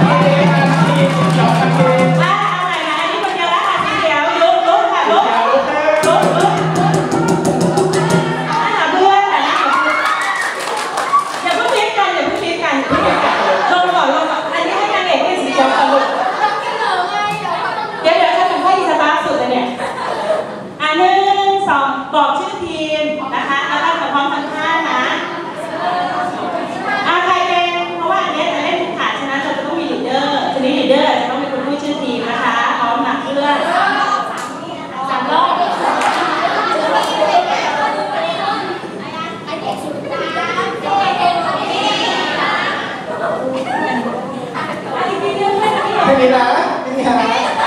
Yeah. Tira, tira.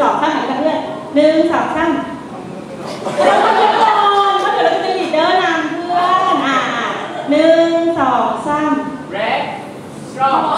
สองข้างหานกับเพื่อนหนึ่งสองข้างเก่อนเพราะเดี๋ยวเราจะลีดเดอร์นำเพื่อนอ่าหนึ่งสองสามแร็คสตรอง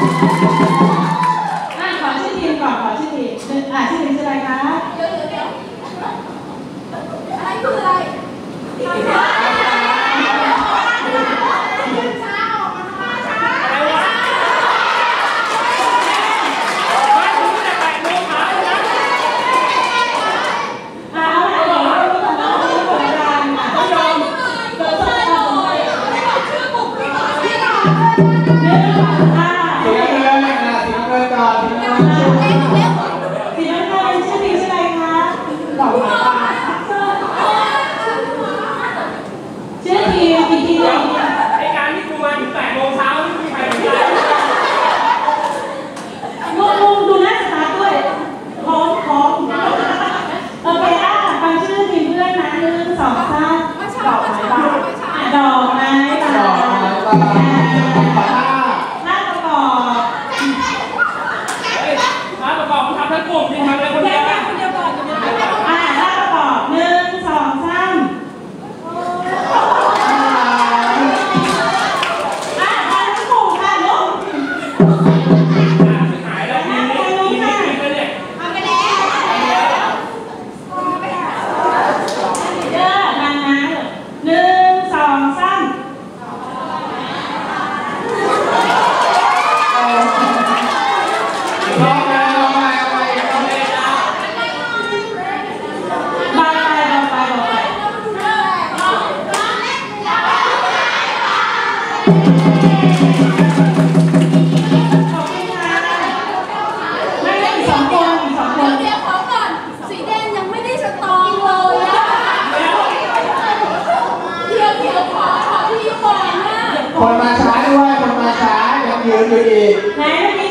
Nếu như.